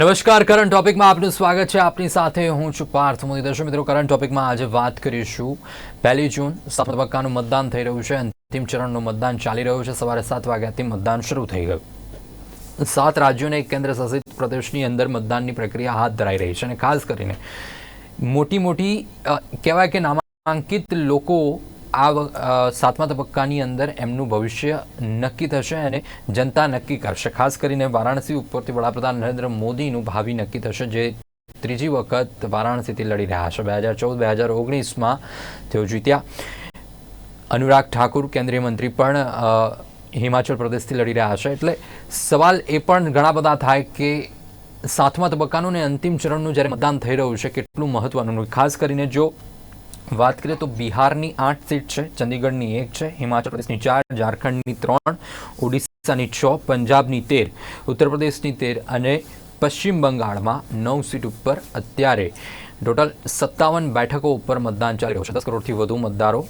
નમસ્કાર કરંટ ટોપિકમાં આપનું સ્વાગત છે. આપની સાથે હું છું પાર્થ મોદી દર્શક મિત્રો કરંટ ટોપિકમાં આજે વાત કરીશું. પહેલી જૂન, સાત તબક્કાનું મતદાન થઈ રહ્યું છે. અંતિમ ચરણનું મતદાન ચાલી રહ્યું છે. સવારે સાત વાગ્યાથી મતદાન શરૂ થઈ ગયું. સાત રાજ્યોને એક કેન્દ્ર શાસિત પ્રદેશની અંદર મતદાનની પ્રક્રિયા હાથ ધરાઈ રહી છે અને ખાસ કરીને મોટી મોટી કહેવાય કે નામાંકિત લોકો આ સાતમા તબક્કાની અંદર એમનું ભવિષ્ય નક્કી થશે અને જનતા નક્કી કરશે. ખાસ કરીને વારાણસી ઉપરથી વડાપ્રધાન નરેન્દ્ર મોદીનું ભાવિ નક્કી થશે, જે ત્રીજી વખત વારાણસીથી લડી રહ્યા છે. બે હજાર ચૌદ, બે હજાર ઓગણીસમાં તેઓ જીત્યા. અનુરાગ ઠાકુર, કેન્દ્રીય મંત્રી પણ હિમાચલ પ્રદેશથી લડી રહ્યા છે. એટલે સવાલ એ પણ ઘણા બધા થાય કે સાતમા તબક્કાનું ને અંતિમ ચરણનું જ્યારે મતદાન થઈ રહ્યું છે, કેટલું મહત્વનું? ખાસ કરીને જો વાત કરીએ તો બિહારની આઠ સીટ છે, ચંદીગઢની એક છે, હિમાચલ પ્રદેશની ચાર, ઝારખંડની ત્રણ, ઓડિશાની છ, પંજાબની તેર ઉત્તર પ્રદેશની તેર અને પશ્ચિમ બંગાળમાં નવ સીટ ઉપર અત્યારે. ટોટલ સત્તાવન બેઠકો ઉપર મતદાન ચાલી રહ્યું છે. દસ કરોડથી વધુ મતદારો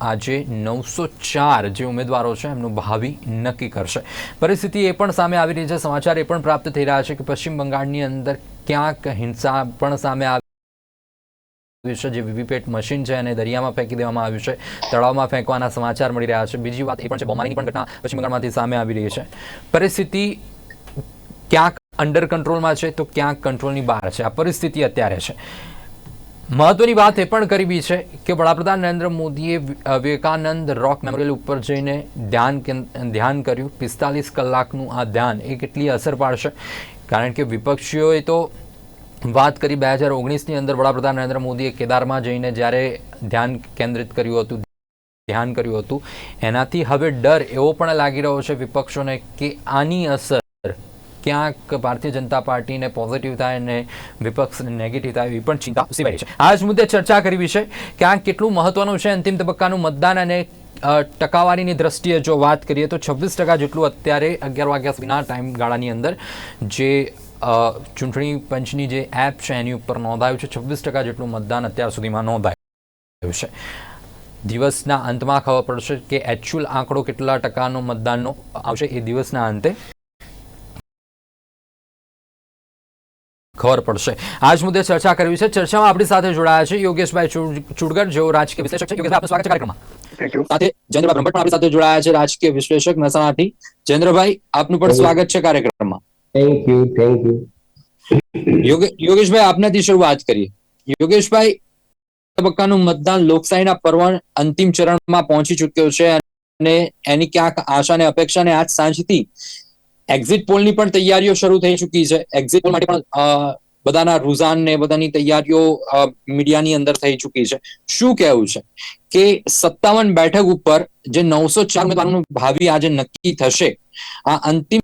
આજે નવસો ચાર જે ઉમેદવારો છે એમનું ભાવિ નક્કી કરશે. પરિસ્થિતિ એ પણ સામે આવી રહી છે. સમાચાર એ પણ પ્રાપ્ત થઈ રહ્યા છે કે પશ્ચિમ બંગાળની અંદર ક્યાંક હિંસા પણ સામે આવી આવ્યું છે જે વીવીપેટ મશીન છે અને દરિયામાં ફેંકી દેવામાં આવ્યું છે. તળાવમાં ફેંકવાના સમાચાર મળી રહ્યા છે. બીજી વાત એ પણ છે બોમારીની પણ ઘટના પશ્ચિમ બંગાળમાંથી સામે આવી રહી છે. પરિસ્થિતિ ક્યાંક અંડર કંટ્રોલમાં છે તો ક્યાંક કંટ્રોલની બહાર છે. આ પરિસ્થિતિ અત્યારે છે. મહત્વની વાત એ પણ કરવી છે કે વડાપ્રધાન નરેન્દ્ર મોદીએ વિવેકાનંદ રોક મેમોરિયલ ઉપર જઈને ધ્યાન ધ્યાન કર્યું. પિસ્તાલીસ કલાકનું આ ધ્યાન એ કેટલી અસર પાડશે? કારણ કે વિપક્ષીઓએ તો વાત કરી બે હજાર ઓગણીસની અંદર વડાપ્રધાન નરેન્દ્ર મોદીએ કેદારમાં જઈને જ્યારે ધ્યાન કેન્દ્રિત કર્યું હતું, ધ્યાન કર્યું હતું, એનાથી હવે ડર એવો પણ લાગી રહ્યો છે વિપક્ષોને કે આની અસર ક્યાંક ભારતીય જનતા પાર્ટીને પોઝિટિવ થાય અને વિપક્ષને નેગેટિવ થાય એવી પણ ચિંતા સિવાય છે. આ જ મુદ્દે ચર્ચા કરવી છે ક્યાંક કેટલું મહત્વનું છે અંતિમ તબક્કાનું મતદાન અને ટકાવારીની દ્રષ્ટિએ જો વાત કરીએ તો છવ્વીસ ટકા જેટલું અત્યારે અગિયાર વાગ્યા સુધીના ટાઈમ ગાળાની અંદર જે ચૂંટણી પંચની જે એપ છે એની ઉપર નોંધાયું છે છવ્વીસ ટકા જેટલું મતદાન અત્યાર સુધીમાં નોંધાયું છે. દિવસના અંતમાં ખબર પડશે કે એકચ્યુઅલ આંકડો કેટલા ટકાનો મતદાનનો આવશે એ દિવસના અંતે ખબર પડશે. આ જ મુદ્દે ચર્ચા કરવી છે. ચર્ચામાં આપણી સાથે જોડાયા છે યોગેશભાઈ ચુડ- ચુડગર જેઓ રાજકીય વિશ્લેષક છે. યોગેશભાઈ આપનું સ્વાગત છે કાર્યક્રમમાં. સાથે જયેન્દ્રભાઈ બ્રહ્મભટ્ટ પણ આપણી સાથે જોડાયા છે રાજકીય વિશ્લેષક મહેસાણાથી જયેન્દ્રભાઈ આપનું પણ સ્વાગત છે કાર્યક્રમમાં. થેન્ક યુ થેન્ક યુ યોગેશભાઈ, આપનાથી શરૂઆત કરીએ. યોગેશભાઈ તબક્કાનું મતદાન લોકશાહીના પર્વ અંતિમ ચરણમાં પહોંચી ચૂક્યો છે અને એની ક્યાંક આશા અને અપેક્ષા ને આજ સાંજથી એક્ઝિટ પોલની પણ તૈયારીઓ શરૂ થઈ ચૂકી છે. એક્ઝિટ પોલ માટે પણ બધાના રુઝાન ને બધાની તૈયારીઓ મીડિયાની અંદર થઈ ચૂકી છે. શું કહેવું છે? કે સત્તાવન બેઠક ઉપર જે નવસો ચાર મતદાનનું ભાવિ આજે નક્કી થશે, આ અંતિમ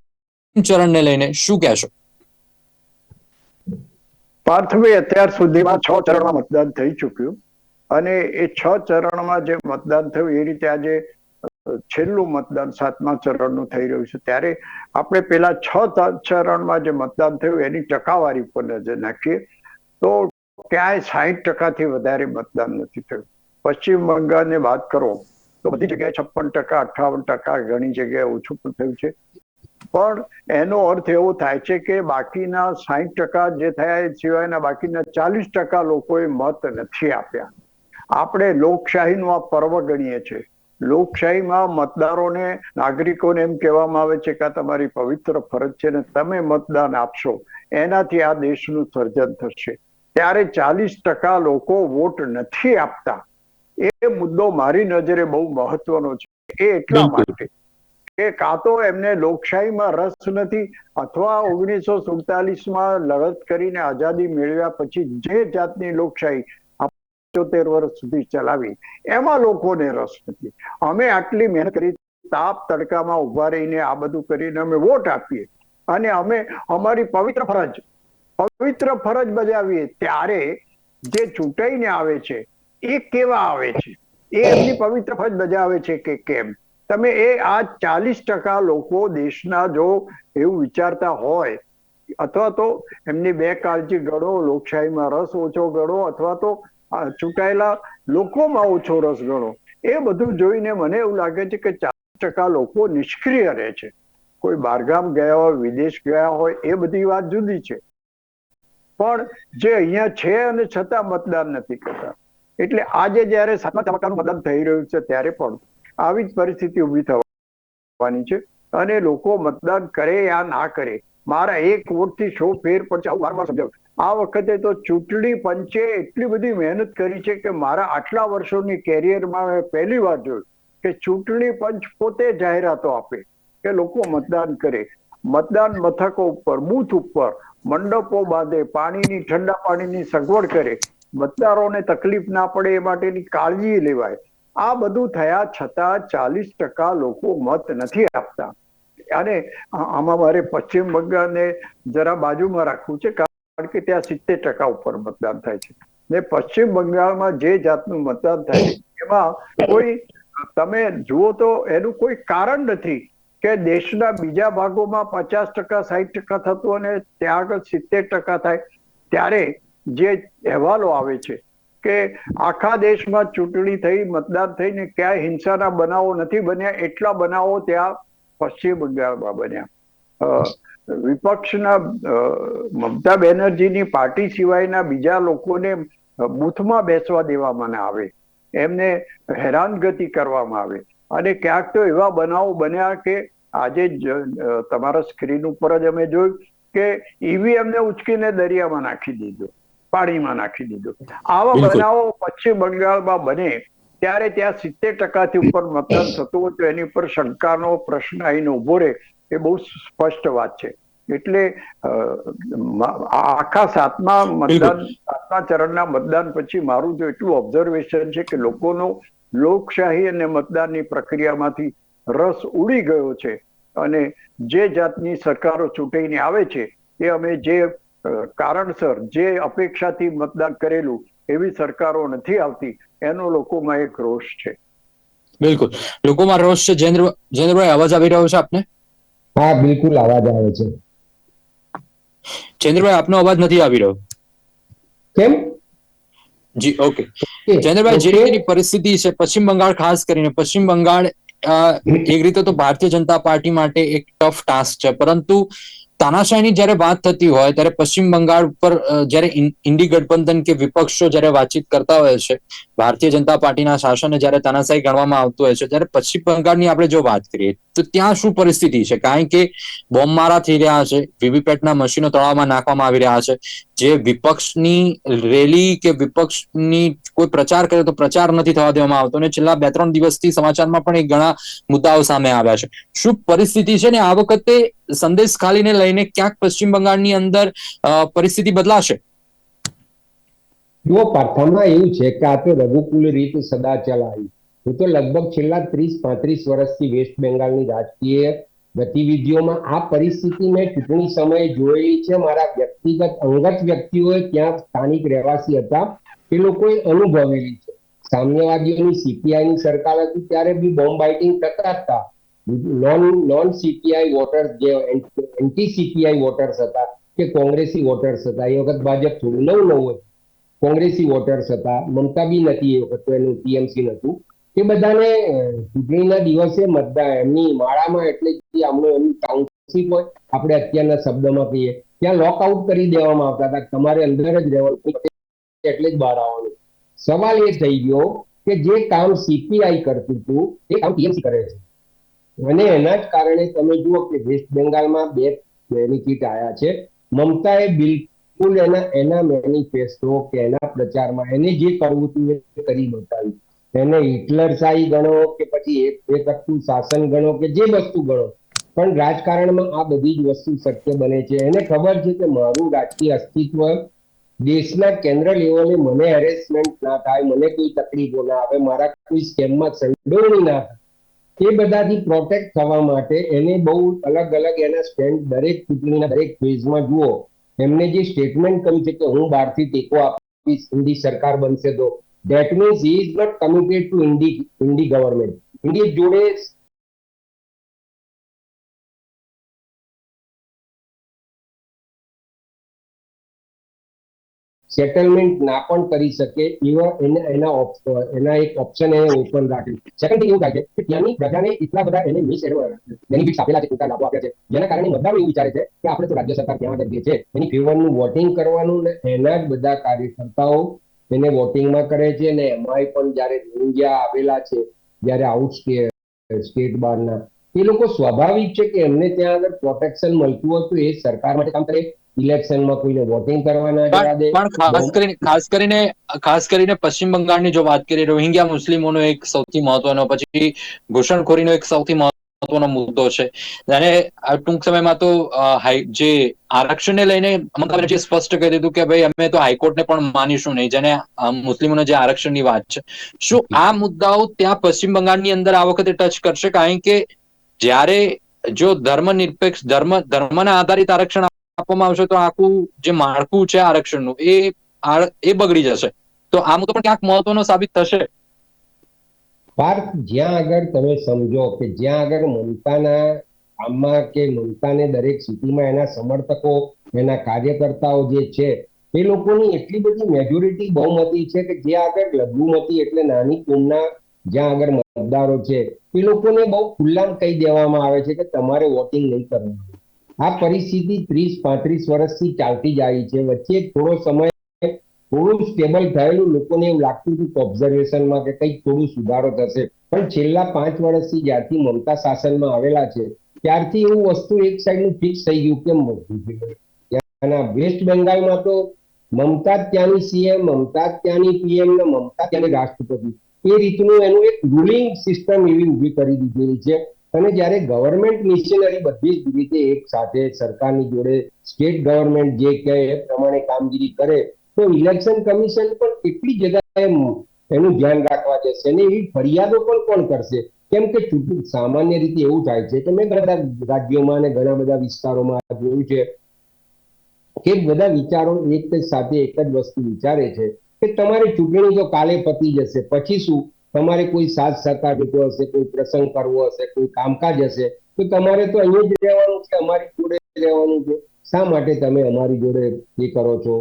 ચરણને લઈને શું કહેશો? પાર્થભાઈ અત્યાર સુધીમાં છ ચરણમાં મતદાન થઈ ચૂક્યું અને એ છ ચરણમાં જે મતદાન થયું એ રીતે આજે છેલ્લું મતદાન સાતમા ચરણનું થઈ રહ્યું છે. ત્યારે આપણે પેલા છ ચરણમાં જે મતદાન થયું એની ટકાવારી પર નજર નાખીએ તો ક્યાંય સાહીઠ ટકાથી વધારે મતદાન નથી થયું. પશ્ચિમ બંગાળની વાત કરો તો બધી જગ્યાએ છપ્પન ટકા અઠાવન ટકા ઘણી જગ્યાએ ઓછું પણ થયું છે. પણ એનો અર્થ એવો થાય છે કે બાકીના સાહીઠ ટકા જે થયા એ સિવાયના બાકીના ચાલીસ ટકા લોકોએ મત નથી આપ્યા. આપણે લોકશાહીનું આ પર્વ ગણીએ છીએ લોકશાહીમાં મતદારોને નાગરિકોને એમ કહેવામાં આવે છે કે આ તમારી પવિત્ર ફરજ છે ને તમે મતદાન આપશો. એનાથી આ દેશનું સર્જન થશે. ત્યારે ચાલીસ ટકા લોકો વોટ નથી આપતા. એ મુદ્દો મારી નજરે બહુ મહત્વનો છે. એ એટલા માટે કે કાં તો એમને લોકશાહીમાં રસ નથી અથવા ઓગણીસો સુડતાલીસમાં લડત કરીને આઝાદી મેળવ્યા પછી જે જાતની લોકશાહી પંચોતેર વર્ષ સુધી ચલાવી, એમાં લોકોને રસ નથી. અમે આટલી મહેનત કરી, તાપ તડકામાં ઊભા રહીને આ બધું કરીને અમે વોટ આપીએ. અને અમે, અમારી પવિત્ર ફરજ પવિત્ર ફરજ બજાવીએ ત્યારે જે ચૂંટાઈને આવે છે, એ કેવા આવે છે? એ એમની પવિત્ર ફરજ બજાવે છે કે કેમ? તમે એ આ ચાલીસ ટકા લોકો દેશના જો એવું વિચારતા હોય, અથવા તો એમની બે કાળજી ગળો, લોકશાહીમાં રસ ઓછો ગળો, અથવા તો ચૂંટાયેલા લોકોમાં ઓછો રસ ગણો એ બધું જોઈને મને એવું લાગે છે કે ચાલીસ ટકા લોકો નિષ્ક્રિય રહે છે. કોઈ બહારગામ ગયા હોય, વિદેશ ગયા હોય, એ બધી વાત જુદી છે. પણ જે અહીંયા છે અને છતાં મતદાન નથી કરતા. એટલે આજે જયારે સાતમા તબક્કાનું મતદાન થઈ રહ્યું છે, ત્યારે પણ આવી જ પરિસ્થિતિ ઊભી થવાની છે અને લોકો મતદાન કરે યા ના કરે. મારા એક વોટથી શો ફેર પડશે. આવું સમજાવું. આ વખતે તો ચૂંટણી પંચે એટલી બધી મહેનત કરી છે કે મારા આટલા વર્ષોની કેરિયરમાં મેં પહેલી વાર જોયું કે ચૂંટણી પંચ પોતે જાહેરાતો આપે કે લોકો મતદાન કરે. મતદાન મથકો ઉપર, બૂથ ઉપર, મંડપો બાંધે, પાણીની, ઠંડા પાણીની સગવડ કરે. મતદારોને તકલીફ ના પડે એ માટેની કાળજી લેવાય. આ બધું થયા છતાં ચાલીસ ટકા લોકો મત નથી આપતા. અને આમાં મારે પશ્ચિમ બંગાળને જરા બાજુમાં રાખવું છે, કારણ કે ત્યાં સિત્તેર ટકા ઉપર મતદાન થાય છે. ને પશ્ચિમ બંગાળમાં જે જાતનું મતદાન થાય છે, એમાં કોઈ તમે જુઓ તો એનું કોઈ કારણ નથી કે દેશના બીજા ભાગોમાં પચાસ ટકા, સાહીઠ ટકા થતું અને ત્યાં આગળ સિત્તેર ટકા થાય. ત્યારે જે અહેવાલો આવે છે કે આખા દેશમાં ચૂંટણી થઈ, મતદાન થઈને ક્યાંય હિંસાના બનાવો નથી બન્યા, એટલા બનાવો ત્યાં પશ્ચિમ બંગાળમાં બન્યા. વિપક્ષના મમતા બેનર્જીની પાર્ટી સિવાયના બીજા લોકોને બૂથમાં બેસવા દેવામાં આવે. એમને હેરાનગતિ કરવામાં આવે. અને ક્યાંક તો એવા બનાવો બન્યા કે આજે તમારા સ્ક્રીન ઉપર જ અમે જોયું કે ઈવીએમને ઉચકીને દરિયામાં નાખી દીધો. પાણીમાં નાખી દીધો. આવા બનાવો પશ્ચિમ બંગાળમાં બને ત્યારે ત્યાં સિત્તેર ટકાથી ઉપર મતદાન થતું હોય તો એની ઉપર શંકાનો પ્રશ્ન આવીને ઊભો રહે એ બહુ સ્પષ્ટ વાત છે. એટલે આખા સાતમા મતદાન સાતમા ચરણના મતદાન પછી મારું તો એટલું ઓબ્ઝર્વેશન છે કે લોકોનો લોકશાહી અને મતદાનની પ્રક્રિયામાંથી રસ ઉડી ગયો છે. અને જે જાતની સરકારો ચૂંટાઈને આવે છે એ અમે જે કારણસર જે અપેક્ષાથી મતદાન કરેલું એવી સરકારો નથી આવતી એનો લોકોમાં એક રોષ છે. બિલકુલ. લોકોમાં રોષ છે. જયેન્દ્ર જયેન્દ્રભાઈ અવાજ આવી રહ્યો છે આપને? હા બિલકુલ અવાજ આવે છે. જયેન્દ્રભાઈ આપનો અવાજ નથી આવી રહ્યો. કેમ? જી ઓકે. જયેન્દ્રભાઈ જે રીતેની પરિસ્થિતિ છે પશ્ચિમ બંગાળ ખાસ કરીને પશ્ચિમ બંગાળ એક રીતે તો ભારતીય જનતા પાર્ટી માટે એક ટફ ટાસ્ક છે. પરંતુ તાનાશાહીની જ્યારે વાત થતી હોય, ત્યારે પશ્ચિમ બંગાળ ઉપર જયારે ઇન્ડી ગઠબંધન કે વિપક્ષો જ્યારે વાતચીત કરતા હોય છે, ભારતીય જનતા પાર્ટીના શાસનને જ્યારે તાનાશાહી ગણવામાં આવતું હોય છે, ત્યારે પશ્ચિમ બંગાળની આપણે જો વાત કરીએ તો ત્યાં શું પરિસ્થિતિ છે? કારણ કે બોમ્બમારા થઈ રહ્યા છે વીવીપેટના મશીનો તળાવમાં નાખવામાં આવી રહ્યા છે. જે વિપક્ષની રેલી કે વિપક્ષની કોઈ પ્રચાર કરે તો પ્રચાર નથી થવા દેવામાં આવતો અને છેલ્લા બે ત્રણ દિવસથી સમાચારમાં પણ એ ઘણા મુદ્દાઓ સામે આવ્યા છે. શું પરિસ્થિતિ છે ને આ વખતે સંદેશ ખાલીને લઈને ક્યાંક પશ્ચિમ બંગાળની અંદર પરિસ્થિતિ બદલાશે? જુઓ પાઠામાં એવું છે કે આ તો રઘુકુલ રીત સદા ચલાવી હું તો લગભગ છેલ્લા ત્રીસ, પાંત્રીસ વર્ષથી વેસ્ટ બેંગાલની રાજકીય ગતિવિધિઓમાં આ પરિસ્થિતિ મેં ચૂંટણી સમયે જોયેલી છે. મારા વ્યક્તિગત, અંગત વ્યક્તિઓએ ત્યાં સ્થાનિક રહેવાસી હતા. તે લોકોએ અનુભવેલી છે. સામ્યવાદીઓની સીપીઆઈની સરકાર હતી, ત્યારે બી બોમ્બ બાઇટિંગ થતા હતા. નોન નોન સીપીઆઈ વોટર્સ જે એન્ટી સીપીઆઈ વોટર્સ હતા કે કોંગ્રેસી વોટર્સ હતા. એ વખત ભાજપ થોડું નવું નવું હતું. કોંગ્રેસી વોટર્સ હતા. મમતા બી નથી એ વખત, એનું ટીએમસી નતું એ બધાને ચૂંટણીના દિવસે મતદાન એમની માળામાં એટલે આમનું એમનું ટાઉનશીપ હોય, આપણે અત્યારના શબ્દમાં કહીએ, ત્યાં લોકઆઉટ કરી દેવામાં આવતા હતા. તમારે અંદર જ રહેવાનું, એટલે જ બહાર આવવાનું. સવાલ એ થઈ ગયો કે જે કામ સીપીઆઈ કરતું હતું, એ કામ ટીએમસી કરે છે. અને એના જ કારણે તમે જુઓ કે વેસ્ટ બેંગાલમાં બે બેનિફિટ આવ્યા છે. મમતાએ બિલકુલ એના એના મેનિફેસ્ટો કે એના પ્રચારમાં, એને જે કરવું હતું એ કરી બતાવ્યું. એને હિટલર શાહી ગણો કે પછી એક એક શાસન ગણો કે જે વસ્તુ ગણો. પણ રાજકારણમાં આ બધી જ વસ્તુ શક્ય બને છે. એને ખબર છે કે મારું રાજકીય અસ્તિત્વ દેશના કેન્દ્ર લેવલે મને હેરેસમેન્ટ ના થાય, મને કોઈ તકલીફો ના આવે, મારા કોઈ સ્કેમમાં સંડોવણી ના થાય. એ બધાથી પ્રોટેક્ટ થવા માટે એને બહુ અલગ અલગ એના સ્ટેન્ડ દરેક ચૂંટણીના દરેક ફેઝમાં જુઓ. એમને જે સ્ટેટમેન્ટ કર્યું છે કે હું બહારથી ટેકો આપીશ, હિન્દી સરકાર બનશે તો means he is not committed to Indi Indi government Indi જોડે સેટલમેન્ટ ના પણ કરી શકે એવા, એના એના એક ઓપ્શન એને ઓપન રાખ્યું સેકન્ડ એવું થાય છે કે ત્યાંની પ્રજાને એટલા બધા એને મિસ બેનિફિટ આપેલા છે ટૂંકા લાભો આપ્યા છે. જેના કારણે બધા એવું વિચારે છે કે આપણે તો રાજ્ય સરકાર ત્યાં કરીએ છે. એની ફેવરનું વોટિંગ કરવાનું ને એના જ બધા કાર્યકર્તાઓ એને વોટિંગમાં કરે છે ને એમાંય પણ જ્યારે રોહિંગ્યા આવેલા છે, જ્યારે આઉટ સ્ટેટ બહારના, એ લોકો સ્વાભાવિક છે કે એમને ત્યાં આગળ પ્રોટેક્શન મળતું હતું, એ સરકાર માટે કામ કરે, ઇલેક્શનમાં કોઈને વોટિંગ કરવા ના જવા દે. પણ ખાસ કરીને ખાસ કરીને ખાસ કરીને પશ્ચિમ બંગાળની જો વાત કરીએ રોહિંગ્યા મુસ્લિમોનો એક સૌથી મહત્વનો, પછી ઘૂસણખોરીનો એક સૌથી મહત્વનો મુદ્દો છે. અને ટૂંક સમયમાં તો જે આરક્ષણને લઈને મમતા બેનર્જીએ સ્પષ્ટ કરી દીધું કે ભાઈ અમે તો હાઈકોર્ટને પણ માનીશું નહીં જેને મુસ્લિમોના જે આરક્ષણની વાત છે. શું આ મુદ્દાઓ ત્યાં પશ્ચિમ બંગાળની અંદર આ વખતે ટચ કરશે? કારણ કે જ્યારે જો ધર્મ નિરપેક્ષ ધર્મ ધર્મના આધારિત આરક્ષણ આપવામાં આવશે તો આખું જે માળખું છે આરક્ષણનું એ એ બગડી જશે. તો આ મુદ્દો પણ ક્યાંક મહત્વનો સાબિત થશે? પાર્થ જ્યાં આગળ તમે સમજો કે જ્યાં આગળ મમતાના આમાં કે મમતાને દરેક સિટીમાં એના સમર્થકો, એના કાર્યકર્તાઓ જે છે, એ લોકોની એટલી બધી મેજોરિટી બહુમતી છે કે જે આગળ લઘુમતી એટલે નાની કુમના જ્યાં આગળ મતદારો છે, એ લોકોને બહુ ખુલ્લામ કહી દેવામાં આવે છે કે તમારે વોટિંગ નહીં કરવું આ પરિસ્થિતિ ત્રીસ પાંત્રીસ વર્ષથી ચાલતી જ આવી છે. વચ્ચે થોડો સમય થોડું સ્ટેબલ થયેલું, લોકોને એવું લાગતું હતું કે ઓબ્ઝર્વેશનમાં કે કંઈક થોડું સુધારો થશે. પણ છેલ્લા પાંચ વર્ષથી જ્યારથી મમતા શાસનમાં આવેલા છે, ત્યારથી એવું વસ્તુ એક સાઈડનું ફિક્સ થઈ ગયું કેમ ત્યાંના વેસ્ટ બેંગાલમાં તો મમતા ત્યાંની સીએમ મમતા ત્યાંની પીએમ ને મમતા ત્યાંની રાષ્ટ્રપતિ. એ રીતનું એનું એક રૂલિંગ સિસ્ટમ એવી ઊભી કરી દીધેલી છે. અને જ્યારે ગવર્મેન્ટ મિશનરી બધી જ રીતે એક સાથે સરકારની જોડે સ્ટેટ ગવર્મેન્ટ જે કહે એ પ્રમાણે કામગીરી કરે તો ઇલેક્શન કમિશન પણ કેટલી જગ્યાએ એનું ધ્યાન રાખવા જશે અને એવી ફરિયાદો પણ કોણ કરશે? કેમ કે ચૂંટણી સામાન્ય રીતે એવું થાય છે. કે મેં બધા રાજ્યોમાં અને ઘણા બધા વિસ્તારોમાં જોયું છે કે બધા વિચારો એક જ સાથે એક જ વસ્તુ વિચારે છે કે તમારે ચૂંટણી તો કાલે પતી જશે. પછી શું? તમારે કોઈ સાથ સહકાર જોતો હશે, કોઈ પ્રસંગ કરવો હશે, કોઈ કામકાજ હશે, તો તમારે તો અહીંયા જ રહેવાનું છે, અમારી જોડે રહેવાનું છે. શા માટે તમે અમારી જોડે એ કરો છો?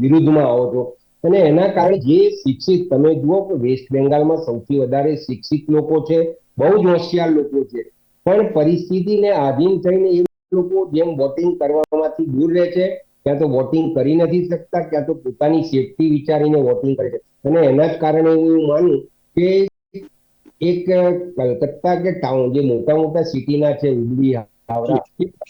વિરુદ્ધમાં આવો છો? અને એના કારણે જે શિક્ષિત, તમે જુઓ કે વેસ્ટ બેંગાલમાં સૌથી વધારે શિક્ષિત લોકો છે, બહુ જ હોશિયાર લોકો છે. પણ પરિસ્થિતિને આધીન થઈને એ લોકો જેમ વોટિંગ કરવામાંથી દૂર રહે છે ક્યાં તો વોટિંગ કરી નથી શકતા ક્યાં તો પોતાની સેફટી વિચારીને વોટિંગ કરે છે. અને એના જ કારણે હું માનું કે એક, કલકત્તા કે ટાઉન જે મોટા મોટા સિટીના છે એ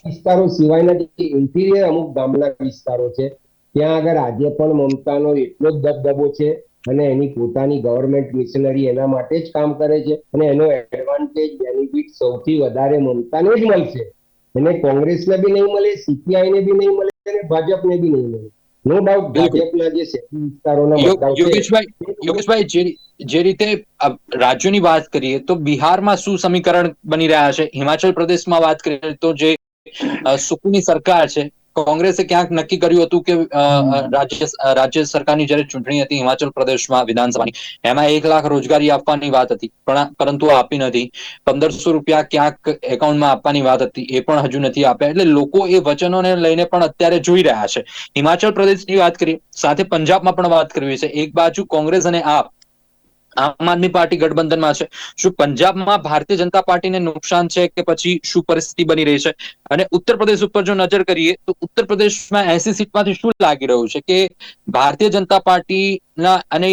વિસ્તારો સિવાયના જે ઇન્ટિરિયર અમુક ગામના વિસ્તારો છે. ત્યાં આગળ આજે પણ મમતાનો એટલો જ દબદબો છે અને એની પોતાની ગવર્મેન્ટ મિશનરી એના માટે જ કામ કરે છે અને એનો એડવાન્ટેજ બેનિફિટ સૌથી વધારે મમતાને જ મળશે. એને કોંગ્રેસને બી નહીં મળે સીપીઆઈ ને બી નહીં મળે અને ભાજપને બી નહીં મળે. નો ડાઉટ ભાજપના જે યોગેશભાઈ યોગેશભાઈ જે રીતે રાજ્યોની વાત કરીએ તો બિહારમાં શું સમીકરણ બની રહ્યા છે? હિમાચલ પ્રદેશમાં વાત કરીએ તો જે સુકુની સરકાર છે કોંગ્રેસે ક્યાંક નક્કી કર્યું હતું કે રાજ્ય રાજ્ય સરકારની જયારે ચૂંટણી હતી હિમાચલ પ્રદેશમાં વિધાનસભાની એમાં એક લાખ રોજગારી આપવાની વાત હતી. પણ પરંતુ આપી નથી. પંદરસો રૂપિયા ક્યાંક એકાઉન્ટમાં આપવાની વાત હતી. એ પણ હજુ નથી આપ્યા. એટલે લોકો એ વચનોને લઈને પણ અત્યારે જોઈ રહ્યા છે. હિમાચલ પ્રદેશની વાત કરીએ સાથે પંજાબમાં પણ વાત કરવી છે. એક બાજુ કોંગ્રેસ અને આપ આમ આદમી પાર્ટી ગઠબંધનમાં છે. શું પંજાબમાં ભારતીય જનતા પાર્ટીને નુકસાન છે કે પછી શું પરિસ્થિતિ બની રહી છે? અને ઉત્તર પ્રદેશ ઉપર જો નજર કરીએ, તો ઉત્તર પ્રદેશમાં એસી સીટમાંથી શું લાગી રહ્યું છે કે ભારતીય જનતા પાર્ટીના અને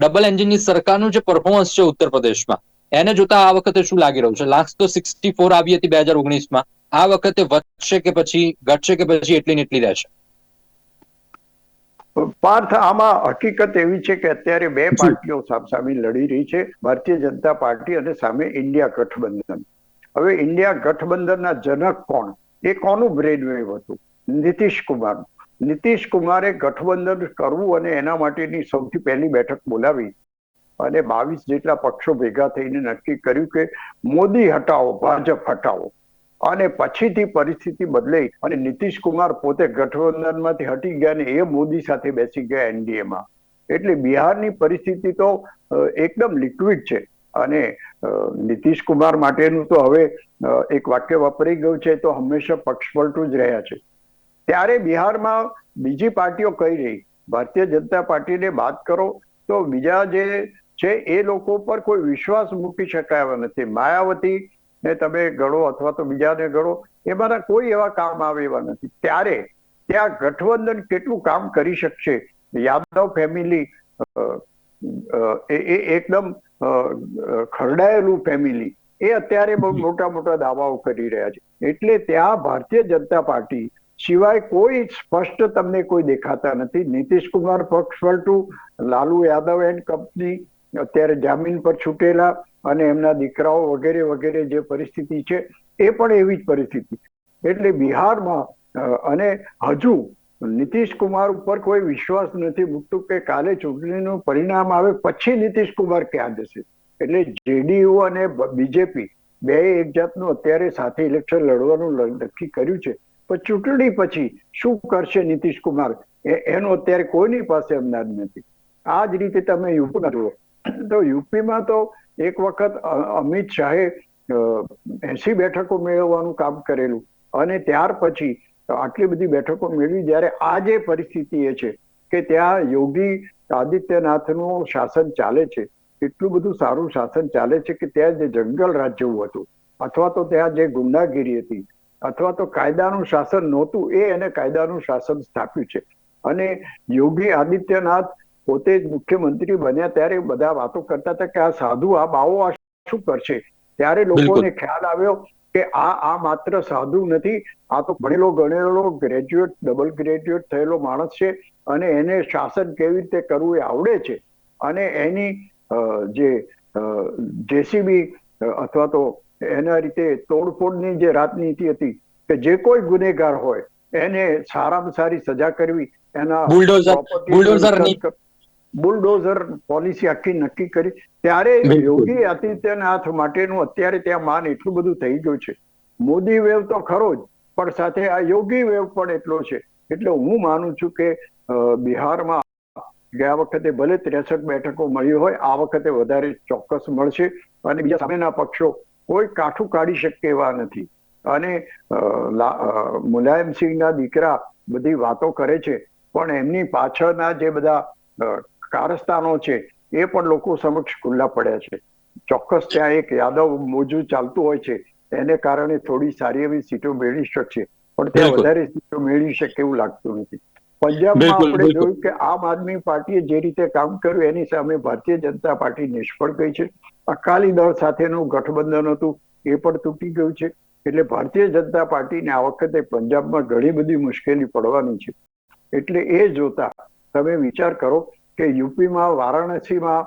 ડબલ એન્જિનની સરકારનું જે પરફોર્મન્સ છે ઉત્તર પ્રદેશમાં, એને જોતા આ વખતે શું લાગી રહ્યું છે? લાસ્ટ તો સિક્સટી ફોર આવી હતી બે હજાર ઓગણીસમાં. આ વખતે વધશે કે પછી, ઘટશે કે પછી, એટલી ને એટલી રહેશે? પાર્થ આમાં હકીકત એવી છે કે અત્યારે બે પાર્ટીઓ સામસામે લડી રહી છે ભારતીય જનતા પાર્ટી અને સામે ઇન્ડિયા ગઠબંધન. હવે ઇન્ડિયા ગઠબંધનના જનક કોણ? એ કોનું બ્રેનવેવ હતું? નીતિશ કુમાર નીતિશ કુમારે ગઠબંધન કરવું અને એના માટેની સૌથી પહેલી બેઠક બોલાવી અને બાવીસ જેટલા પક્ષો ભેગા થઈને નક્કી કર્યું કે મોદી હટાવો ભાજપ હટાવો. અને પછીથી પરિસ્થિતિ બદલાઈ અને નીતિશ કુમાર પોતે ગઠબંધનમાંથી હટી ગયા ને એ મોદી સાથે બેસી ગયા એનડીએમાં. એટલે બિહારની પરિસ્થિતિ તો એકદમ લિક્વિડ છે. અને નીતિશ કુમાર માટેનું તો હવે એક વાક્ય વાપરી ગયું છે, તો હંમેશા પક્ષપલટું જ રહ્યા છે. ત્યારે બિહારમાં બીજી પાર્ટીઓ કઈ રહી? ભારતીય જનતા પાર્ટીને બાદ કરો, તો બીજા જે છે એ લોકો પર કોઈ વિશ્વાસ મૂકી શકાયો નથી. માયાવતી ને તમે ગણો અથવા તો બીજાને ગણો મારા કોઈ એવા કામ આવે એવા નથી. ત્યારે ત્યાં ગઠબંધન કેટલું કામ કરી શકશે? યાદવ ફેમિલી એ એ એકદમ ખરડાયેલું ફેમિલી એ અત્યારે બહુ મોટા મોટા દાવાઓ કરી રહ્યા છે. એટલે ત્યાં ભારતીય જનતા પાર્ટી સિવાય કોઈ સ્પષ્ટ તમને કોઈ દેખાતા નથી. નીતિશ કુમાર પક્ષ પલટું લાલુ યાદવ એન્ડ કંપની અત્યારે જામીન પર છૂટેલા અને એમના દીકરાઓ વગેરે વગેરે જે પરિસ્થિતિ છે, એ પણ એવી જ પરિસ્થિતિ. એટલે બિહારમાં અને હજુ નીતિશ કુમાર ઉપર કોઈ વિશ્વાસ નથી મૂકતું કે કાલે ચૂંટણીનું પરિણામ આવે પછી નીતિશ કુમાર ક્યાં જશે. એટલે જેડીયુ અને બીજેપી બે એક જાતનું અત્યારે સાથે ઇલેક્શન લડવાનું નક્કી કર્યું છે. પણ ચૂંટણી પછી શું કરશે નીતિશ કુમાર? એનો અત્યારે કોઈની પાસે અંદાજ નથી. આ જ રીતે તમે યુપીમાં જુઓ. તો યુપીમાં તો એક વખત અમિત શાહે એસી બેઠકો મેળવવાનું કામ કરેલું અને ત્યાર પછી આટલી બધી બેઠકો મેળવી જ્યારે આ પરિસ્થિતિ એ છે કે ત્યાં યોગી આદિત્યનાથનું શાસન ચાલે છે, એટલું બધું સારું શાસન ચાલે છે કે ત્યાં જે જંગલ રાજ જેવું હતું અથવા તો ત્યાં જે ગુંડાગીરી હતી અથવા તો કાયદાનું શાસન નહોતું એ એને કાયદાનું શાસન સ્થાપ્યું છે. અને યોગી આદિત્યનાથ પોતે જ મુખ્યમંત્રી બન્યા ત્યારે બધા વાતો કરતા હતા કે આ સાધુ આ બાવો આ શું કરશે? ત્યારે લોકોને ખ્યાલ આવ્યો કે આ આ માત્ર સાધુ નથી આ તો ભણેલો ગણેલો ગ્રેજ્યુએટ ડબલ ગ્રેજ્યુએટ થયેલો માણસ છે અને એને શાસન કેવી રીતે કરવું એ આવડે છે. અને એની જે જેસીબી અથવા તો એના રીતે તોડફોડની જે રાજનીતિ હતી કે જે કોઈ ગુનેગાર હોય એને સારામાં સારી સજા કરવી એના બુલડોઝર property બુલડોઝર પોલિસી આખી નક્કી કરી. ત્યારે યોગી આદિત્યનાથ માટેનું અત્યારે ત્યાં માન એટલું બધું થઈ ગયું છે. મોદી વેવ તો ખરો જ પણ સાથે આ યોગી વેવ પણ એટલો છે. એટલે હું માનું છું કે બિહારમાં ગયા વખતે ભલે ત્રેસઠ બેઠકો મળી હોય આ વખતે વધારે ચોક્કસ મળશે અને બીજા સામેના પક્ષો કોઈ કાઠું કાઢી શકે એવા નથી. અને મુલાયમસિંહના દીકરા બધી વાતો કરે છે પણ એમની પાછળના જે બધા કારસ્તાનો છે એ પણ લોકો સમક્ષ ખુલ્લા પડ્યા છે. ચોક્કસ ત્યાં એક યાદવ મોજું ચાલતું હોય છે એને કારણે થોડી સારી એવી સીટો મેળવી શકશે. પણ ત્યાં વધારે સીટો મેળવી શકે એવું લાગતું નથી. પંજાબમાં આપણે જોયું કે આમ આદમી પાર્ટીએ જે રીતે કામ કર્યું એની સામે ભારતીય જનતા પાર્ટી નિષ્ફળ ગઈ છે. અકાલી દળ સાથેનું ગઠબંધન હતું એ પણ તૂટી ગયું છે. એટલે ભારતીય જનતા પાર્ટીને આ વખતે પંજાબમાં ઘણી બધી મુશ્કેલી પડવાની છે. એટલે એ જોતા તમે વિચાર કરો કે યુપીમાં વારાણસીમાં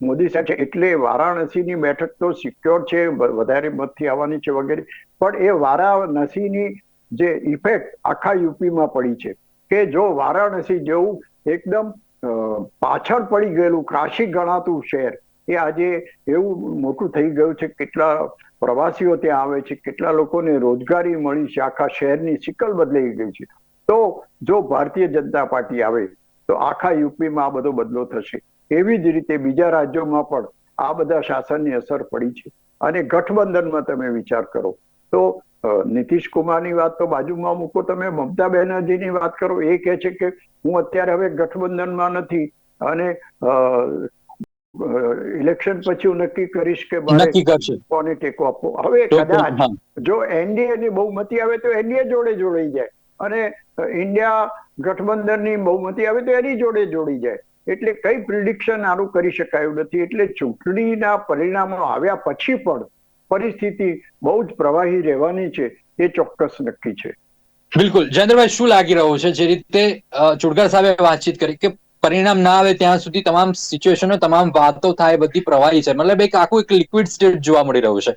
મોદી સાથે એટલે વારાણસીની બેઠક તો સિક્યોર છે વધારે મતથી આવવાની છે વગેરે. પણ એ વારાણસીની જે ઇફેક્ટ આખા યુપીમાં પડી છે. કે જો વારાણસી જેવું એકદમ પાછળ પડી ગયેલું, કાશી ગણાતું શહેર, એ આજે એવું મોટું થઈ ગયું છે, કેટલા પ્રવાસીઓ ત્યાં આવે છે, કેટલા લોકોને રોજગારી મળી છે, આખા શહેરની સિકલ બદલાઈ ગઈ છે. તો જો ભારતીય જનતા પાર્ટી આવે તો આખા યુપીમાં આ બધો બદલો થશે. એવી જ રીતે બીજા રાજ્યોમાં પણ આ બધા શાસનની અસર પડી છે. અને ગઠબંધનમાં તમે વિચાર કરો તો નીતિશ કુમારની વાત તો બાજુમાં મૂકો તમે મમતા બેનર્જીની વાત કરો એ કહે છે કે હું અત્યારે હવે ગઠબંધનમાં નથી અને ઇલેક્શન પછી હું નક્કી કરીશ કે મારે કોને ટેકો આપવો. હવે કદાચ જો એનડીએ ની બહુમતી આવે તો એનડીએ જોડે જોડાઈ જાય. અને ઇન્ડિયા ગઠબંધનની બહુમતી આવે તો એની જોડે જોડી જાય. એટલે કઈ પ્રિડિક્શન આનું કરી શકાયું નથી. એટલે ચૂંટણીના પરિણામો આવ્યા પછી પણ પરિસ્થિતિ બહુ જ પ્રવાહી રહેવાની છે. એ ચોક્કસ નક્કી છે. બિલકુલ. જયેન્દ્રભાઈ શું લાગી રહ્યું છે જે રીતે અ, ચુડગર સાહેબે વાતચીત કરી કે પરિણામ ના આવે ત્યાં સુધી તમામ સિચ્યુએશનો તમામ વાતો થાય બધી પ્રવાહી છે. મતલબ એક આખું એક લિક્વિડ સ્ટેટ જોવા મળી રહ્યું છે.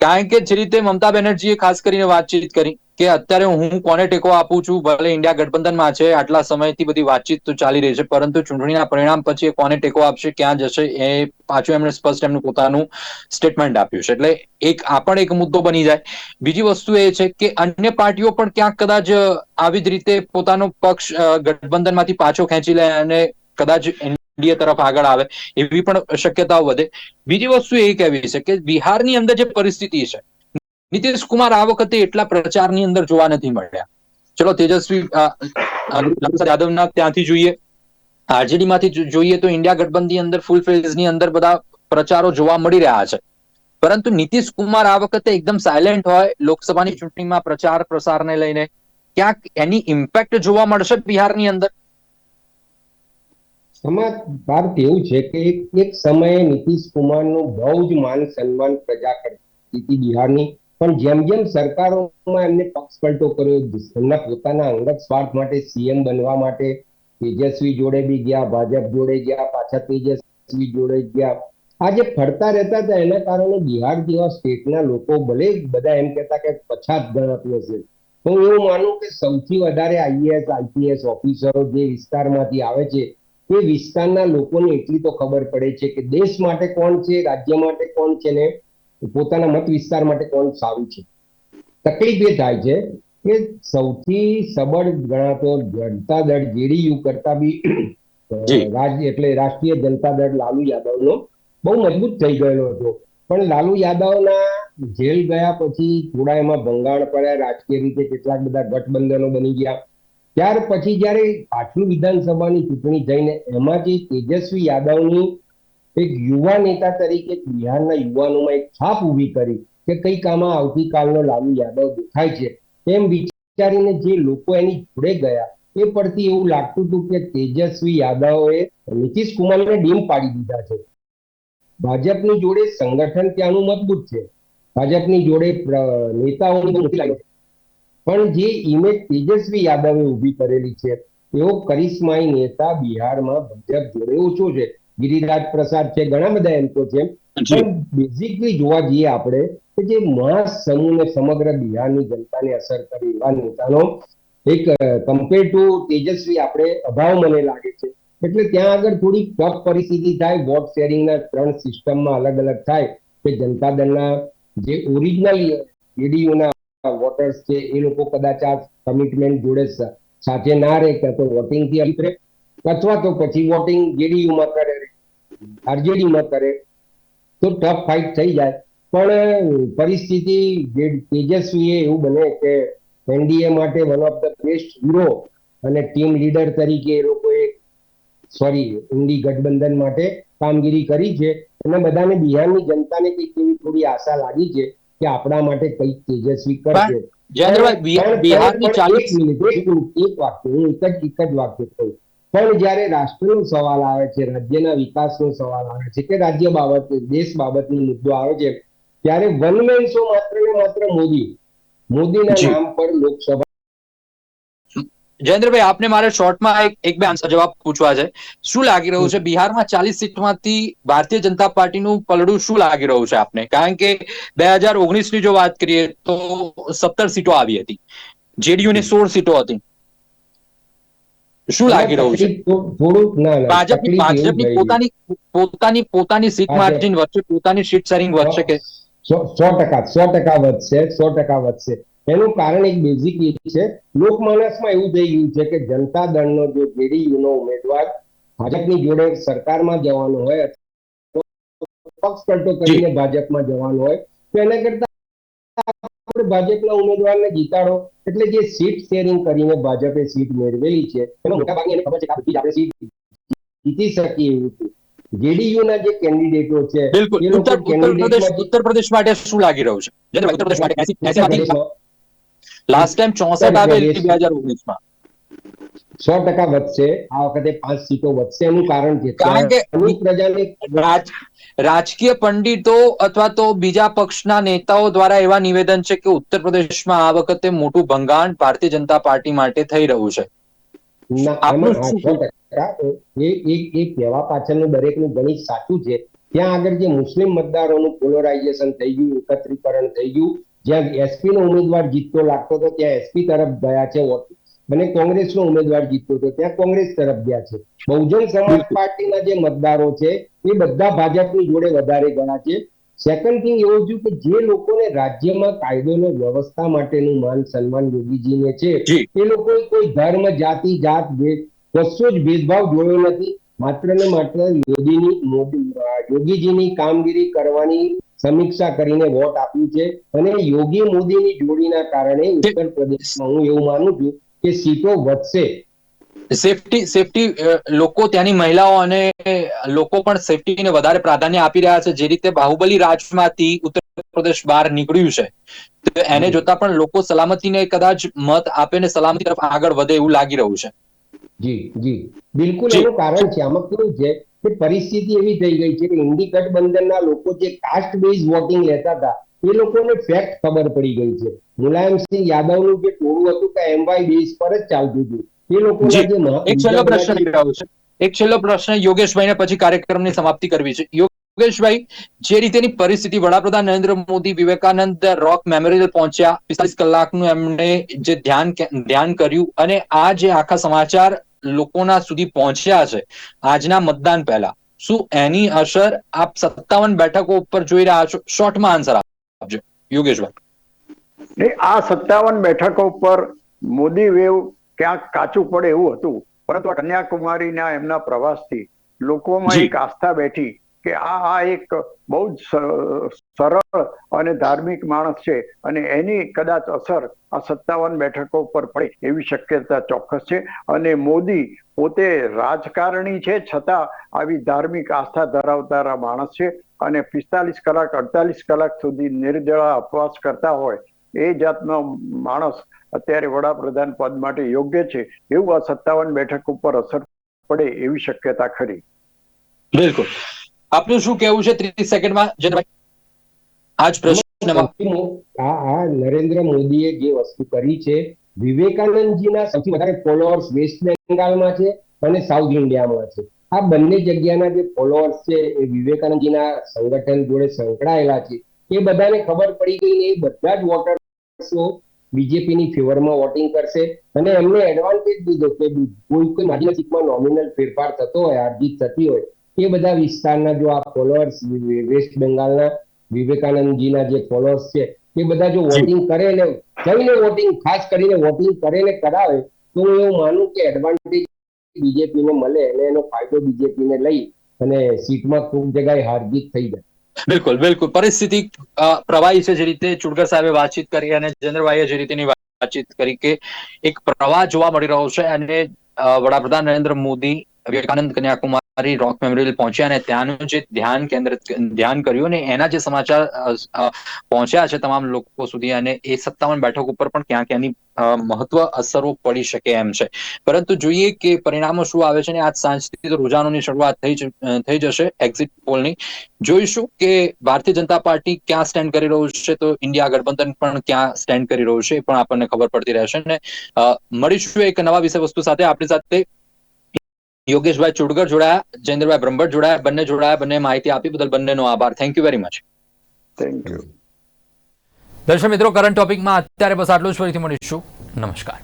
કારણ કે જે રીતે મમતા બેનર્જીએ ખાસ કરીને વાતચીત કરી કે અત્યારે હું કોને ટેકો આપું છું, ભલે ઇન્ડિયા ગઠબંધનમાં છે, આટલા સમયથી બધી વાતચીત તો ચાલી રહી છે, પરંતુ ચૂંટણીના પરિણામ પછી કોને ટેકો આપશે, ક્યાં જશે, એ પાછું એમણે સ્પષ્ટ એમનું પોતાનું સ્ટેટમેન્ટ આપ્યું છે. એટલે એક, આ પણ એક મુદ્દો બની જાય. બીજી વસ્તુ એ છે કે અન્ય પાર્ટીઓ પણ ક્યાંક કદાચ આવી જ રીતે પોતાનો પક્ષ ગઠબંધનમાંથી પાછો ખેંચી લે અને કદાચ એનડીએ તરફ આગળ આવે એવી પણ શક્યતાઓ વધે. બીજી વસ્તુ એ કહેવી છે કે બિહારની અંદર જે પરિસ્થિતિ છે નીતિશ કુમાર આ વખતે એટલા પ્રચારની અંદર જોવા નથી મળ્યા. ચલો તેજસ્વી યાદવના ત્યાંથી જોઈએ. આરજેડી માંથી જોઈએ તો ઇન્ડિયા ગઠબંધની અંદર ફૂલ ફેઝની અંદર બધા પ્રચારો જોવા મળી રહ્યા છે. પરંતુ નીતિશ કુમાર આ વખતે એકદમ સાયલેન્ટ હોય, લોકસભાની ચૂંટણીમાં પ્રચાર પ્રસારને લઈને ક્યાંક એની ઇમ્પેક્ટ જોવા મળશે બિહારની અંદર? આમાં ભારત એવું છે કે એક સમયે નીતિશ કુમારનું બહુ જ માન સન્માન પ્રજા કરતી બિહારની. પણ જેમ જેમ સરકારોમાં એમને પક્ષ પલટો કર્યો એમના પોતાના અંગત સ્વાર્થ માટે સીએમ બનવા માટે તેજસ્વી જોડે બી ગયા, ભાજપ જોડે ગયા, પાછા તેજસ્વી જોડે ગયા. આ જે ફરતા રહેતા હતા, એના કારણે બિહાર જેવા સ્ટેટના લોકો ભલે બધા એમ કહેતા કે પછાત ગણાતું હશે તો હું એવું માનું કે સૌથી વધારે આઈએએસ, આઈપીએસ ઓફિસરો જે વિસ્તારમાંથી આવે છે એ વિસ્તારના લોકોને એટલી તો ખબર પડે છે કે દેશ માટે કોણ છે રાજ્ય માટે કોણ છે ને પોતાના મત વિસ્તાર માટે કોણ સારું છે. તકલીફ એ થાય છે કે સૌથી સબળ ગણાતો જનતા દળ જેડીયુ કરતા બી. રાજ્ય એટલે રાષ્ટ્રીય જનતા દળ લાલુ યાદવનો બહુ મજબૂત થઈ ગયેલો હતો. પણ લાલુ યાદવના જેલ ગયા પછી થોડા એમાં ભંગાણ પડ્યા રાજકીય રીતે કેટલાક બધા ગઠબંધનો બની ગયા. ત્યાર પછી જ્યારે પાછલું વિધાનસભાની ચૂંટણી થઈને એમાંથી તેજસ્વી યાદવની એક યુવા નેતા તરીકે બિહારના યુવાનોમાં એક છાપ ઊભી કરી કે કંઈક આમાં આવતીકાલનો લાલુ યાદવ દેખાય છે. તેમ વિચારીને જે લોકો એની જોડે ગયા, એ પરથી એવું લાગતું હતું કે તેજસ્વી યાદવે નીતિશ કુમારને ડીમ પાડી દીધા છે. ભાજપની જોડે સંગઠન ત્યાંનું મજબૂત છે. ભાજપની જોડે પ્ર- નેતાઓની બહુ મોટી લાઈન છે. પણ જે ઇમેજ તેજસ્વી યાદવે ઊભી કરેલી છે એવો કરિશ્માઈ નેતા બિહારમાં ભાજપ જોડે ઓછો છે ગિરિરાજ પ્રસાદ છે ઘણા બધા એમ તો છે પણ બેઝિકલી જોવા જઈએ આપણે કે જે મહાસમૂહને સમગ્ર બિહારની જનતાને અસર કરી એવા નેતાનો એક કમ્પેર ટુ તેજસ્વી આપણે અભાવ મને લાગે છે એટલે ત્યાં આગળ થોડી ટફ પરિસ્થિતિ થાય વોટ શેરિંગના ત્રણ સિસ્ટમમાં અલગ અલગ થાય કે જનતા દળના જે ઓરિજિનલ જેડીયુના વોટર્સ છે, એ લોકો કદાચ આ કમિટમેન્ટ જોડે સાથે ના રહે કે તો વોટિંગથી અલિપ રહે. અથવા તો પછી વોટિંગ જેડીયુમાં કરે આરજેડીમાં કરે, તો ટફ ફાઇટ થઈ જાય. પણ, પરિસ્થિતિ જે તેજસ્વીએ એવું બને કે એનડીએ માટે one of the best hero અને ટીમ લીડર તરીકે એ લોકોએ સોરી ઇન્ડી ગઠબંધન માટે કામગીરી કરી છે. અને બધાને બિહારની જનતાને કંઈક એવી થોડી આશા લાગી છે કે આપણા માટે કંઈક તેજસ્વી કરજો. જયેન્દ્રભાઈ બિહારની ચાલીસ એક મિનિટ, એક વાક્ય હું એક જ એક જ વાક્ય કહું. પણ જ્યારે રાષ્ટ્રનો સવાલ આવે છે રાજ્યના વિકાસનો સવાલ આવે છે કે રાજ્ય બાબતે દેશ બાબતનો મુદ્દો આવે છે ત્યારે વન મેન શો માત્ર ને માત્ર મોદી. મોદીના નામ પર લોકસભા જયેન્દ્રભાઈ આપને મારે શોર્ટમાં એક એક બે આન્સર જવાબ પૂછવા છે. શું લાગી રહ્યું છે? બિહારમાં ચાલીસ સીટમાંથી ભારતીય જનતા પાર્ટીનું પલડું શું લાગી રહ્યું છે આપને? કારણ કે બે હજાર ઓગણીસની જો વાત કરીએ તો સત્તર સીટો આવી હતી. જેડીયુ ની સોળ સીટો હતી. શું લાગી રહ્યું છે? થોડુંક ભાજપની ભાજપની પોતાની પોતાની પોતાની સીટ માર્જિન વધશે પોતાની સીટ શેરિંગ વધશે કે? સો ટકા સો ટકા વધશે સો ટકા વધશે. એનું કારણ એક બેઝિક એ છે લોકમાનસમાં એવું થઈ ગયું છે કે જનતા દળનો જો જેડીયુનો ઉમેદવાર ભાજપની જોડે સરકારમાં જવાનો હોય પક્ષ પલટો કરીને ભાજપમાં જવાનો હોય તો એના કરતા આપણે ભાજપના ઉમેદવારને જીતાડો. એટલે જે સીટ શેરિંગ કરીને ભાજપે સીટ મેળવેલી છે એમાં મોટાભાગે એને ખબર છે કે આપણે સીટ જીતી શકીએ એવું છે. જેડીયુ ના જે કેન્ડિડેટો છે બિલકુલ. ઉત્તર પ્રદેશ ઉત્તર પ્રદેશ માટે શું લાગી રહ્યું છે? ઉત્તર પ્રદેશ માટે 80 80 માંથી લાસ્ટ ટાઈમ ચોસઠ આવેલી બે હજાર ઓગણીસમાં સો ટકા વધશે. આ વખતે પાંચ સીટો વધશે એનું કારણ છે કારણ કે- પ્રજાને રાજકીય પંડિતો અથવા તો બીજા પક્ષના નેતાઓ દ્વારા એવા નિવેદન છે કે ઉત્તર પ્રદેશમાં આ વખતે મોટું ભંગાણ ભારતીય જનતા પાર્ટી માટે થઈ રહ્યું છે. એ એક એક કહેવા પાછળનું દરેકનું ગણિત સાચું છે. ત્યાં આગળ જે મુસ્લિમ મતદારોનું પોલરાઇઝેશન થઈ ગયું એકત્રીકરણ થઈ ગયું જ્યાં એસપી નો ઉમેદવાર જીતતો લાગતો હતો ત્યાં એસપી તરફ ગયા છે અને કોંગ્રેસનો ઉમેદવાર જીતતો હતો ત્યાં કોંગ્રેસ તરફ ગયા છે. બહુજન સમાજ પાર્ટીના જે મતદારો છે એ બધા ભાજપની જોડે વધારે ગયા છે. સેકન્ડ થિંગ એવું થયું કે જે લોકોને રાજ્યમાં કાયદોનો વ્યવસ્થા માટેનું માન સન્માન યોગીજીને છે એ લોકોએ કોઈ ધર્મ જાતિ જાત ભેદ કશો જ ભેદભાવ જોયો નથી. માત્ર ને માત્ર યોગીની યોગીજીની કામગીરી કરવાની સમીક્ષા કરીને વોટ આપ્યું છે. અને યોગી મોદીની જોડીના કારણે ઉત્તર પ્રદેશમાં હું એવું માનું છું કે સીટો વધશે. સેફટી સેફટી લોકો ત્યાંની મહિલાઓ અને લોકો પણ સેફટીને વધારે પ્રાધાન્ય આપી રહ્યા છે. જે રીતે બાહુબલી રાજમાંથી ઉત્તર પ્રદેશ બહાર નીકળ્યું છે. તો એને જોતા પણ લોકો સલામતીને કદાચ મત આપે ને સલામતી તરફ આગળ વધે એવું લાગી રહ્યું છે. જી જી. બિલકુલ. એનું કારણ છે. આમાં કેવું છે કે પરિસ્થિતિ એવી થઈ ગઈ છે કે હિન્દી ગઠબંધનના લોકો જે કાસ્ટ બેઝ વોટિંગ લેતા હતા એ લોકોને ફેક્ટ ખબર પડી ગઈ છે. મુલાયમસિંહ યાદવનું જે ટોળું હતું કે એમવાય બેઝ પર જ ચાલતું હતું. એ લોકોના જે એક છેલ્લો પ્રશ્ન છે. એક છેલ્લો પ્રશ્ન યોગેશભાઈને પછી કાર્યક્રમની સમાપ્તિ કરવી છે. યોગેશભાઈ જે રીતેની પરિસ્થિતિ વડાપ્રધાન નરેન્દ્ર મોદી વિવેકાનંદ રોક મેમોરિયલ પહોંચ્યા પિસ્તાલીસ કલાકનું એમણે જે ધ્યાન ધ્યાન કર્યું અને આ જે આખા સમાચાર લોકોના સુધી પહોંચ્યા છે. આજના મતદાન પહેલા. શું એની અસર આપ સત્તાવન બેઠકો ઉપર જોઈ રહ્યા છો? શોર્ટમાં આન્સર આપજો. યોગેશભાઈ. નહીં આ સત્તાવન બેઠકો ઉપર મોદી વેવ ક્યાંક કાચું પડે એવું હતું. પરંતુ કન્યાકુમારીના એમના પ્રવાસથી લોકોમાં. એક આસ્થા બેઠી. કે આ આ એક બહુ જ સરળ અને ધાર્મિક માણસ છે અને એની કદાચ અસર આ સત્તાવન બેઠકો ઉપર પડે એવી શક્યતા ચોક્કસ છે. અને મોદી પોતે રાજકારણી છે છતાં આવી ધાર્મિક આસ્થા ધરાવતા માણસ છે અને પિસ્તાલીસ કલાક, અડતાલીસ કલાક સુધી નિર્જળા અપવાસ કરતા હોય એ જાતનો માણસ અત્યારે વડાપ્રધાન પદ માટે યોગ્ય છે એવું આ સત્તાવન બેઠક ઉપર અસર પડે એવી શક્યતા ખરી. બિલકુલ. આપનું શું કહેવું છે? ત્રીસ સેકન્ડમાં? જનભાઈ? આજ પ્રશ્નમાં. આ આ નરેન્દ્ર મોદીએ જે વસ્તુ કરી છે, વિવેકાનંદજીના સૌથી વધારે ફોલોઅર્સ વેસ્ટ બેંગાલમાં છે અને સાઉથ ઇન્ડિયામાં છે. આ બંને જગ્યાના જે ફોલોઅર્સ છે, એ વિવેકાનંદજીના સંગઠન જોડે સંકળાયેલા છે. એ બધાને ખબર પડી ગઈ ને એ બધા જ વોટર્સો બીજેપીની ફેવરમાં વોટિંગ કરશે અને એમને એડવાન્ટેજ દીધો કે કોઈ કોઈ માધ્યમ સીટમાં નોમિનલ ફેરફાર થતો હોય, હારજીત થતી હોય એ બધા વિસ્તારના જો આ ફોલોઅર્સ વેસ્ટ બંગાળના વિવેકાનંદજીના જે ફોલોઅર્સ છે એ બધા જો વોટિંગ કરે ને જઈને વોટિંગ ખાસ કરીને વોટિંગ કરે ને કરાવે તો હું એવું માનું કે એડવાન્ટેજ બીજેપીને મળે અને એનો ફાયદો બીજેપીને લઈ અને સીટમાં ખૂબ જગ્યાએ હારજીત થઈ જાય. બિલકુલ બિલકુલ. પરિસ્થિતિ પ્રવાહી છે જે રીતે ચુડગર સાહેબે વાતચીત કરી અને જયેન્દ્રભાઈએ જે રીતેની વાતચીત કરી કે એક પ્રવાહ જોવા મળી રહ્યો છે અને વડાપ્રધાન નરેન્દ્ર મોદી વિવેકાનંદ કન્યાકુમારી, રોક મેમોરિયલ પહોંચ્યા અને ત્યાંનું જે ધ્યાન કેન્દ્ર ધ્યાન કર્યું અને એના જે સમાચાર પહોંચ્યા છે તમામ લોકો સુધી અને એ સત્તાવન બેઠક ઉપર પણ ક્યાંક એની મહત્વ અસરો પડી શકે એમ છે. પરંતુ જોઈએ કે પરિણામો શું આવે છે અને આજ સાંજથી તો રૂઝાનોની શરૂઆત થઈ થઈ જશે એક્ઝિટ પોલની જોઈશું કે ભારતીય જનતા પાર્ટી ક્યાં સ્ટેન્ડ કરી રહ્યું છે તો ઇન્ડિયા ગઠબંધન પણ ક્યાં સ્ટેન્ડ કરી રહ્યું છે એ પણ આપણને ખબર પડતી રહેશે ને મળીશું એક નવા વિષય વસ્તુ સાથે. આપણી સાથે યોગેશભાઈ ચુડગર જોડાયા જયેન્દ્રભાઈ બ્રહ્મભટ્ટ જોડાયા બંને જોડાયા બંને માહિતી આપી બદલ બંનેનો આભાર. Thank you very much thank you દર્શક મિત્રો કરંટ ટોપિકમાં અત્યારે બસ આટલું જ. ફરીથી મળીશું. નમસ્કાર.